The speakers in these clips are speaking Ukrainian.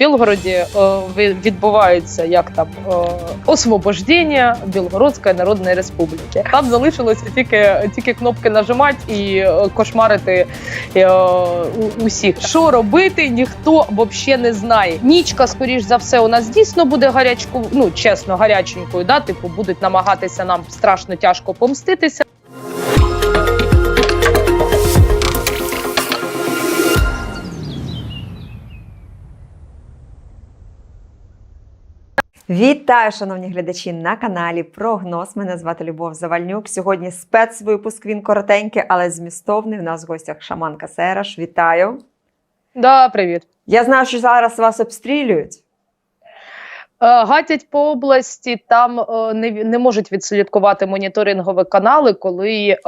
Білгороді е, відбувається як там е, освобождення Білгородської Народної Республіки. Там залишилося тільки, тільки кнопки нажимати і е, кошмарити усіх. Що робити, ніхто взагалі не знає. Нічка, скоріш за все, у нас дійсно буде гарячку, ну чесно, гаряченькою. Да? Типу, будуть намагатися нам страшно тяжко помститися. Вітаю, шановні глядачі на каналі Прогноз. Мене звати Любов Завальнюк. Сьогодні спецвипуск. Він коротенький, але змістовний. У нас в гостях шаманка Сераш. Вітаю. Да, привіт. Я знаю, що зараз вас обстрілюють. Е, Гатять по області, там е, не, не можуть відслідкувати моніторингові канали, коли е,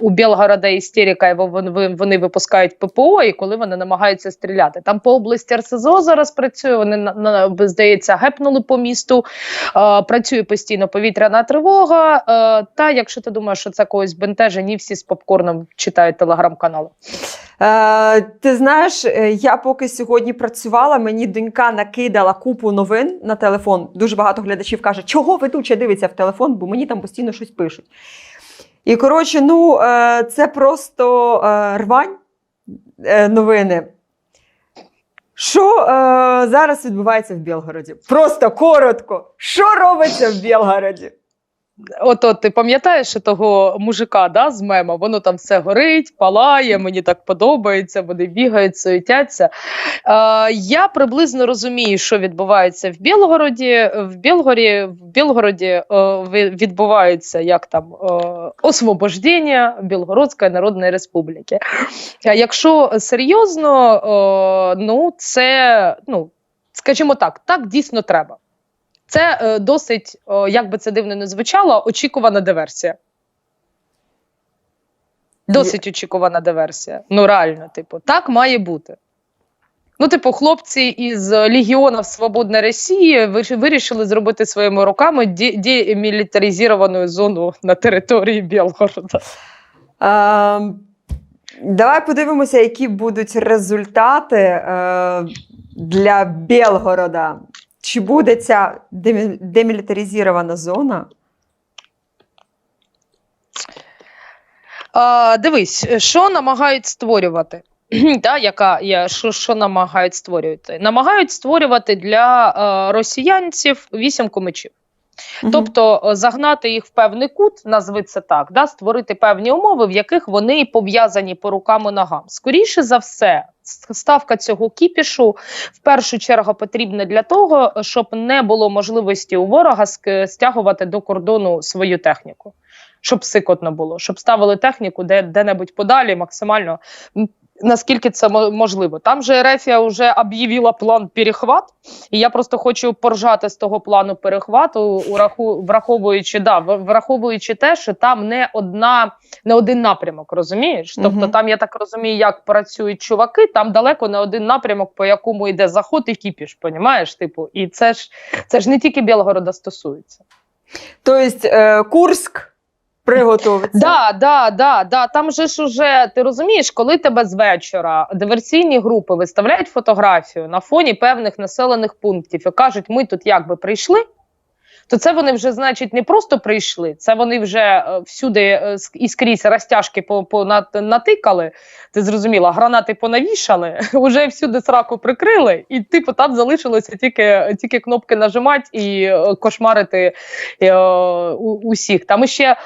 у Білгорода істерика, і вон- вони випускають ППО, і коли вони намагаються стріляти. Там по області РСЗО зараз працює. Вони на, на здається, гепнули по місту. Е, працює постійно повітряна тривога. Е, та якщо ти думаєш, що це когось бентежить, ні всі з попкорном читають телеграм-канали. Е, ти знаєш, е, я поки сьогодні працювала, мені донька накидала купу новин на телефон. Дуже багато глядачів каже, чого ведуча дивиться в телефон, бо мені там постійно щось пишуть. І коротше, ну е, це просто е, рвань е, новини. Що е, зараз відбувається в Білгороді? Просто коротко. Що робиться в Білгороді? От, от ти пам'ятаєш того мужика да, з мема? Воно там все горить, палає, мені так подобається, вони бігають, суетяться. Е, я приблизно розумію, що відбувається в Білгороді. В Білгороді, в Білгороді е, відбувається як там е, освобождення Білгородської Народної Республіки. А якщо серйозно, е, ну це ну. Скажімо так, так дійсно треба. Це е, досить, як би це дивно не звучало, очікувана диверсія. Досить очікувана диверсія. Ну, реально, типу, так має бути. Ну, типу, хлопці із Легіонів Свободної Росії вирішили зробити своїми руками ді- демілітаризовану зону на території Білгорода. Е, давай подивимося, які будуть результати е, для Білгорода. Чи буде ця демі- демілітаризована зона? А, дивись, що намагають створювати? Та, яка є, що, що намагають створювати? Намагають створювати для е, росіянців вісімку мечів. Мгм. Тобто загнати їх в певний кут, назви це так, да, створити певні умови, в яких вони пов'язані по рукам і ногам. Скоріше за все, ставка цього кіпішу в першу чергу потрібна для того, щоб не було можливості у ворога стягувати до кордону свою техніку. Щоб сикотно було, щоб ставили техніку де, де-небудь подалі, максимально наскільки це мо- можливо. Там же Ерефія вже об'явила план перехват, і я просто хочу поржати з того плану перехвату, враховуючи, да, враховуючи те, що там не одна, не один напрямок, розумієш? Тобто там, я так розумію, як працюють чуваки, там далеко не один напрямок, по якому йде заход і кіпіш, понімаєш? Типу, і це ж це ж не тільки Білгорода стосується. Тобто е, Курськ приготовиться. Да, да, да, да. Там же ж уже ти розумієш, коли тебе з вечора диверсійні групи виставляють фотографію на фоні певних населених пунктів і кажуть, ми тут якби прийшли. То це вони вже, значить, не просто прийшли, це вони вже е, всюди е, і скрізь розтяжки натикали. Ти зрозуміла, гранати понавішали, вже всюди сраку прикрили, і типу там залишилося тільки, тільки кнопки нажимати і е, кошмарити усіх. Там ще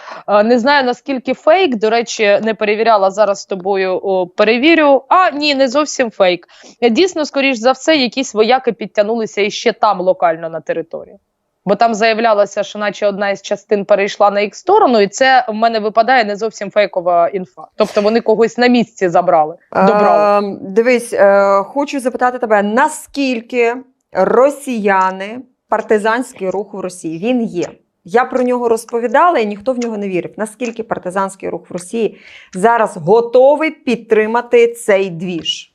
Не знаю наскільки фейк. До речі, не перевіряла зараз з тобою. Перевірю. А ні, не зовсім фейк. Дійсно, скоріш за все, якісь вояки підтягнулися іще там локально на території. Бо там заявлялося, що наче одна із частин перейшла на їх сторону, і це в мене випадає не зовсім фейкова інфа. Тобто вони когось на місці забрали. Добрали. Е, дивись, е, хочу запитати тебе, наскільки росіяни, партизанський рух в Росії, він є? Я про нього розповідала, і ніхто в нього не вірив. Наскільки партизанський рух в Росії зараз готовий підтримати цей двіж?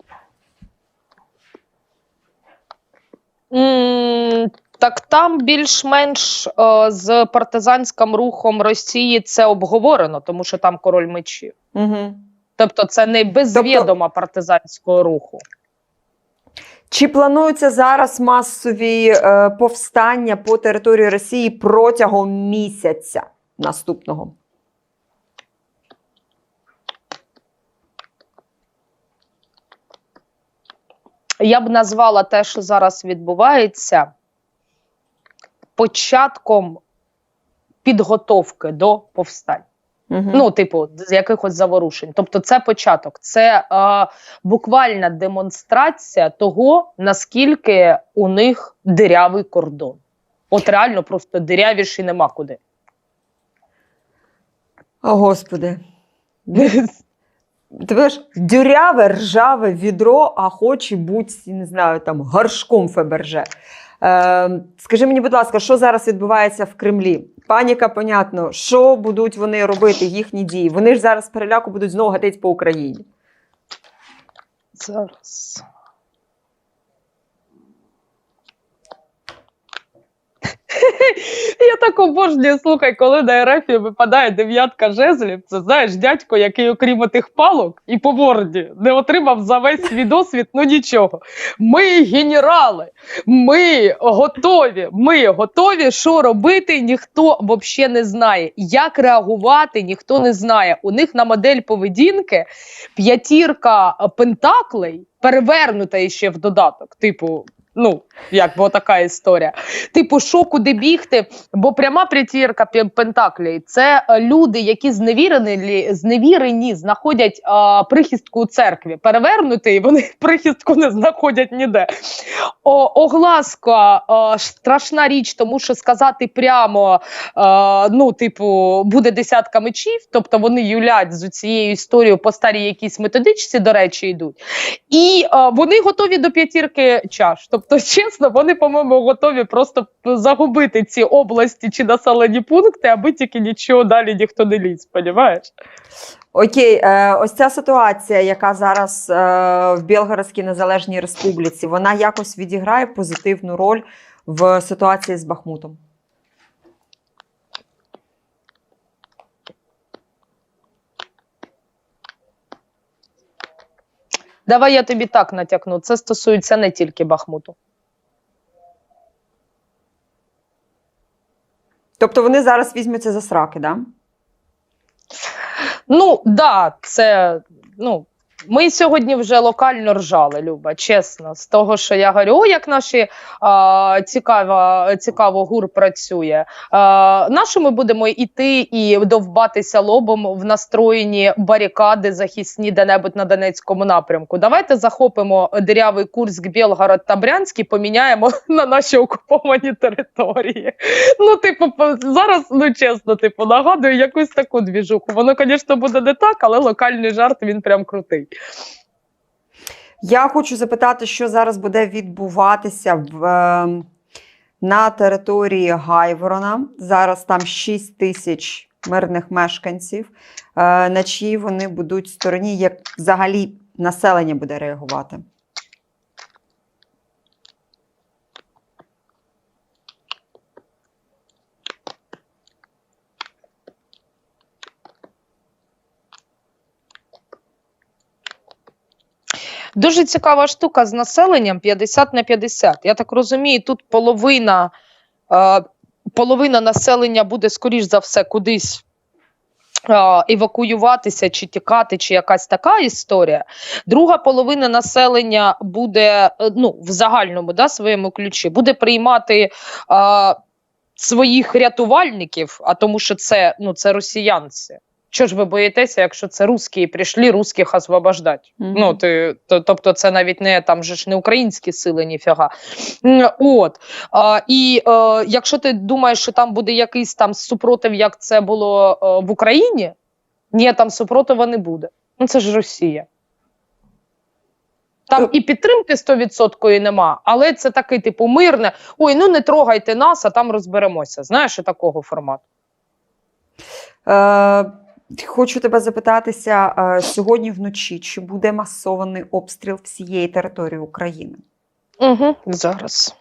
Так там більш-менш е, з партизанським рухом Росії це обговорено, тому що там король мечів. Угу. Тобто це не без Тобто- відома партизанського руху. Чи плануються зараз масові е, повстання по території Росії протягом місяця наступного? Я б назвала те, що зараз відбувається, початком підготовки до повстань. Мгм. Ну, типу, з якихось заворушень. Тобто, це початок, це е, буквальна демонстрація того, наскільки у них дирявий кордон. От реально просто дирявіший нема куди. О, Господи. Ти ж дюряве, ржаве відро, а хоче бути, не знаю, там горшком Феберже. Е, скажи мені, будь ласка, що зараз відбувається в Кремлі? Паніка, понятно, що будуть вони робити, їхні дії? Вони ж зараз переляку будуть знову гатити по Україні. Зараз. Я так обожнюю, слухай, коли на РФ випадає дев'ятка жезлів, це знаєш, дядько, який, окрім тих палок і по морді, не отримав за весь свій досвід, ну нічого. Ми генерали, ми готові. Ми готові, що робити, ніхто взагалі не знає. Як реагувати, ніхто не знає. У них на модель поведінки п'ятірка пентаклей перевернута ще в додаток. Типу, ну, як би така історія. Типу, що куди бігти? Бо пряма п'ятірка пі- пентаклей це е, люди, які зневірені, зневірені знаходять а, прихистку у церкві. Перевернутий, вони прихистку не знаходять ніде. О, огласка а, страшна річ, тому що сказати прямо, а, ну, типу, буде десятка мечів, тобто вони юлять з цією історією по старій якійсь методичці, до речі, йдуть. І а, вони готові до п'ятірки чаш. Тобто, чесно, вони, по-моєму, готові просто загубити ці області чи населені пункти, аби тільки нічого далі ніхто не ліз, понімаєш? Окей, е, ось ця ситуація, яка зараз е, в Білгородській Незалежній Республіці, вона якось відіграє позитивну роль в ситуації з Бахмутом. Давай я тобі так натякну. Це стосується не тільки Бахмуту. Тобто вони зараз візьмуться за сраки, да? Ну, да, це ну. Ми сьогодні вже локально ржали, Люба, чесно, з того, що я говорю, о, як наші а, цікаво, цікаво гур працює. А, нащо ми будемо йти і довбатися лобом в настроєні барикади захисні де-небудь на Донецькому напрямку? Давайте захопимо дирявий Курськ, Білгород та Брянськ і поміняємо на наші окуповані території. Ну, типу, зараз, ну чесно, типу, нагадую якусь таку двіжуху. Воно, звісно, буде не так, але локальний жарт він прям крутий. Я хочу запитати, що зараз буде відбуватися в, е, на території Гайворона. Зараз там 6 тисяч мирних мешканців. Е, на чиї вони будуть стороні, як взагалі населення буде реагувати? Дуже цікава штука з населенням 50 на 50. Я так розумію, тут половина, е, половина населення буде, скоріш за все, кудись. е, Евакуюватися чи тікати, чи якась така історія. Друга половина населення буде е, ну, в загальному да, своєму ключі, буде приймати е, своїх рятувальників, а тому що це, ну, це росіянці. Що ж ви боїтеся, якщо це русські прийшли русських освобождати? Мгм. Ну, ти, то, тобто, це навіть не там же ж не українські сили, ніфіга. От. А, і е, якщо ти думаєш, що там буде якийсь там супротив, як це було е, в Україні, ні, там супротива не буде. Ну це ж Росія. Там і підтримки 100% нема, але це такий, типу, мирне. Ой, ну не трогайте нас, а там розберемося. Знаєш, і такого формату. Е, хочу тебе запитатися е, сьогодні вночі, чи буде масований обстріл всієї території України? Угу, зараз.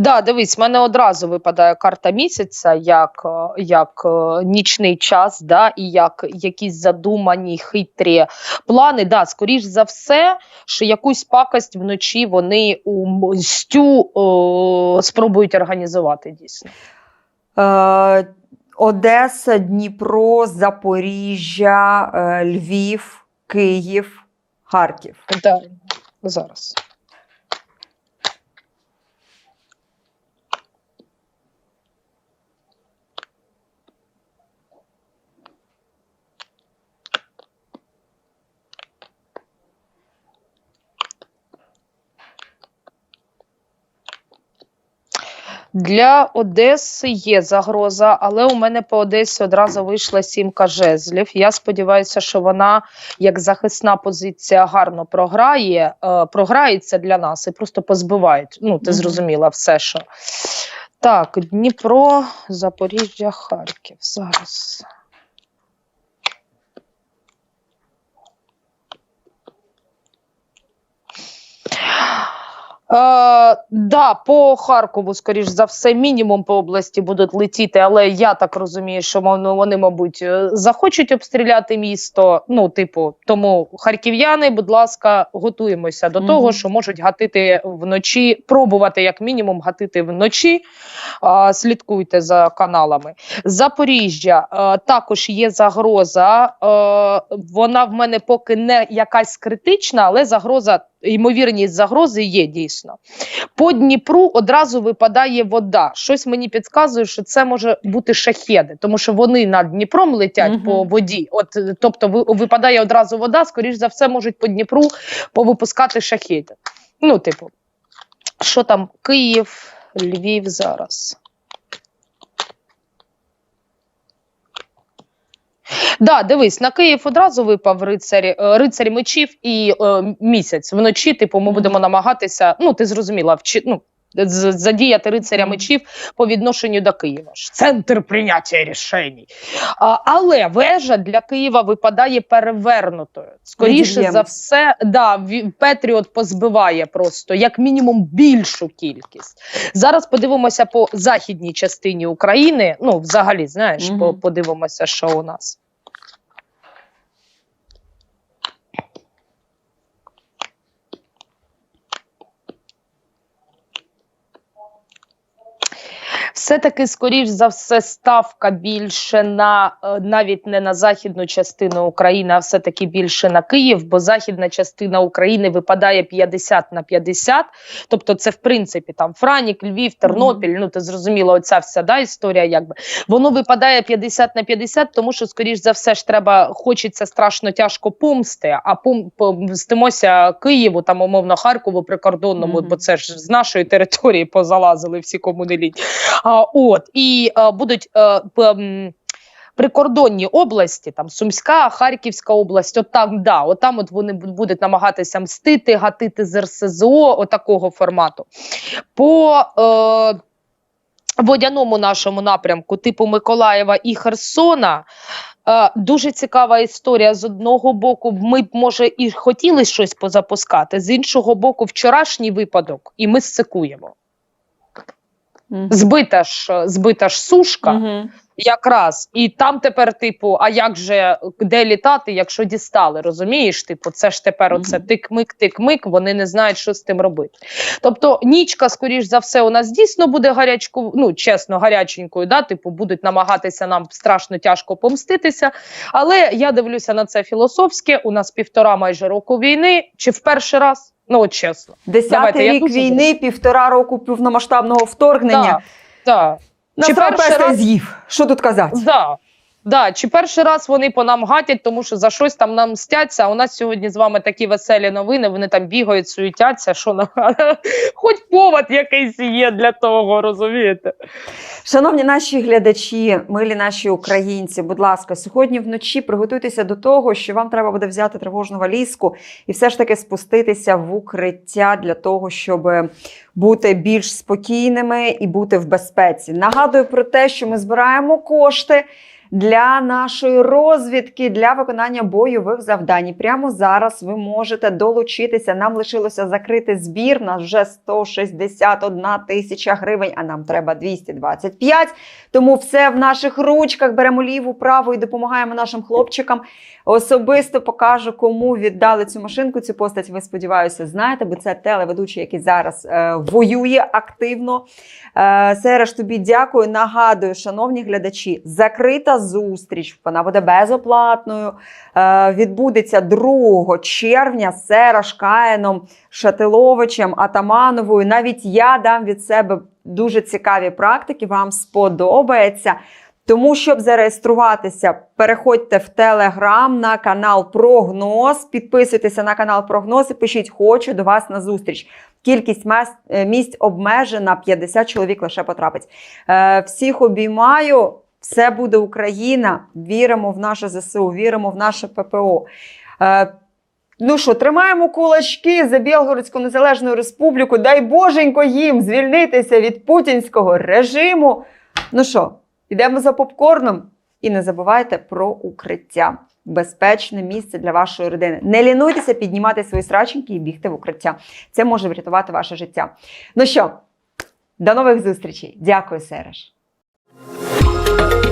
Да, дивись, в мене одразу випадає карта місяця як, е, як е, нічний час, да, і як якісь задумані хитрі плани. Да, скоріш за все, що якусь пакость вночі вони у мстю о, спробують організувати дійсно. Е, Одеса, Дніпро, Запоріжжя, е, Львів, Київ, Харків. Да, зараз. Для Одеси є загроза, але у мене по Одесі одразу вийшла сімка жезлів. Я сподіваюся, що вона як захисна позиція гарно програє, е, програється для нас і просто позбивають. Ну, ти зрозуміла все, що. Так, Дніпро, Запоріжжя, Харків. Зараз. Е, да, по Харкову, скоріш за все, мінімум по області будуть летіти, але я так розумію, що вони, мабуть, е, захочуть обстріляти місто. Ну, типу, тому харків'яни, будь ласка, готуємося до Мгм. того, що можуть гатити вночі, пробувати як мінімум гатити вночі. А, слідкуйте за каналами. Запоріжжя е, також є загроза. Е, вона в мене поки не якась критична, але загроза. Ймовірність загрози є дійсно. По Дніпру одразу випадає вода. Щось мені підказує, що це може бути шахеди, тому що вони над Дніпром летять Мгм. по воді. От, е, тобто, випадає одразу вода, скоріш за все, можуть по Дніпру повипускати шахеди. Ну, типу, що там, Київ, Львів зараз. Да, дивись, на Київ одразу випав рицарі, е, рицарі мечів і е, місяць. Вночі, типу, ми будемо намагатися, ну, ти зрозуміла, вчи, ну, задіяти рицаря мечів по відношенню до Києва. Центр прийняття рішень. А, але вежа для Києва випадає перевернутою. Скоріше за все, да, Петріот позбиває просто як мінімум більшу кількість. Зараз подивимося по західній частині України. Ну, взагалі, знаєш, по, подивимося, що у нас. Все-таки, скоріш за все, ставка більше на е, навіть не на західну частину України, а все-таки більше на Київ, бо західна частина України випадає 50 на 50. Тобто, це в принципі там Франік, Львів, Тернопіль. Ну ти зрозуміла, оця вся да, історія, якби воно випадає 50 на 50, тому що, скоріш за все, ж треба, хочеться страшно тяжко помсти, а пом, помстимося Києву, там умовно Харкову прикордонному, Мгм. бо це ж з нашої території позалазили всі кому не лінь. А, от і а, будуть е, прикордонні області, там Сумська, Харківська область, от там, да, от там от вони будуть намагатися мстити, гатити з РСЗО, отакого формату. По е, водяному нашому напрямку, типу Миколаєва і Херсона. Е, дуже цікава історія. З одного боку, ми б може і хотіли щось позапускати, з іншого боку, вчорашній випадок, і ми сцикуємо. Збита ж, збита ж сушка. Якраз, і там тепер, типу, а як же де літати, якщо дістали? Розумієш? Типу, це ж тепер оце Мгм. тик-мик, тик-мик, вони не знають, що з тим робити. Тобто, нічка, скоріш за все, у нас дійсно буде гарячку, ну чесно, гаряченькою, да, типу, будуть намагатися нам страшно тяжко помститися. Але я дивлюся на це філософське. У нас півтора майже року війни. Чи в перший раз? Ну, от чесно. Десятий я рік війни, півтора року повномасштабного вторгнення. Так, так. Чи перший раз- з'їв. Що тут казати? Да. Да, чи перший раз вони по нам гатять, тому що за щось там нам мстяться. А у нас сьогодні з вами такі веселі новини. Вони там бігають, суетяться. Що на хоч повод якийсь є для того, розумієте? Шановні наші глядачі, милі наші українці, будь ласка, сьогодні вночі приготуйтеся до того, що вам треба буде взяти тривожну валізку і все ж таки спуститися в укриття для того, щоб бути більш спокійними і бути в безпеці. Нагадую про те, що ми збираємо кошти для нашої розвідки, для виконання бойових завдань. Прямо зараз ви можете долучитися. Нам лишилося закрити збір. Нас вже 161 тисяча гривень, а нам треба 225. Тому все в наших ручках. Беремо ліву, праву і допомагаємо нашим хлопчикам. Особисто покажу, кому віддали цю машинку. Цю постать, ви сподіваюся, знаєте, бо це телеведучий, який зараз е, воює активно. Е, Сереж, тобі дякую. Нагадую, шановні глядачі, закрита зустріч. Вона буде безоплатною. Е, відбудеться 2 червня з Сереж Шатиловичем, Атамановою. Навіть я дам від себе дуже цікаві практики. Вам сподобається. Тому, щоб зареєструватися, переходьте в Телеграм на канал Прогноз, підписуйтеся на канал Прогноз і пишіть Хочу до вас на зустріч. Кількість е, місць обмежена, 50 чоловік лише потрапить. Е, Всіх обіймаю. Все буде Україна. Віримо в наше ЗСУ, віримо в наше ППО. Е, Ну що, тримаємо кулачки за Білгородську Незалежну Республіку. Дай Боженько їм звільнитися від путінського режиму. Ну що, йдемо за попкорном і не забувайте про укриття. Безпечне місце для вашої родини. Не лінуйтеся піднімати свої сраченьки і бігти в укриття. Це може врятувати ваше життя. Ну що, до нових зустрічей. Дякую, Сереж. Thank you.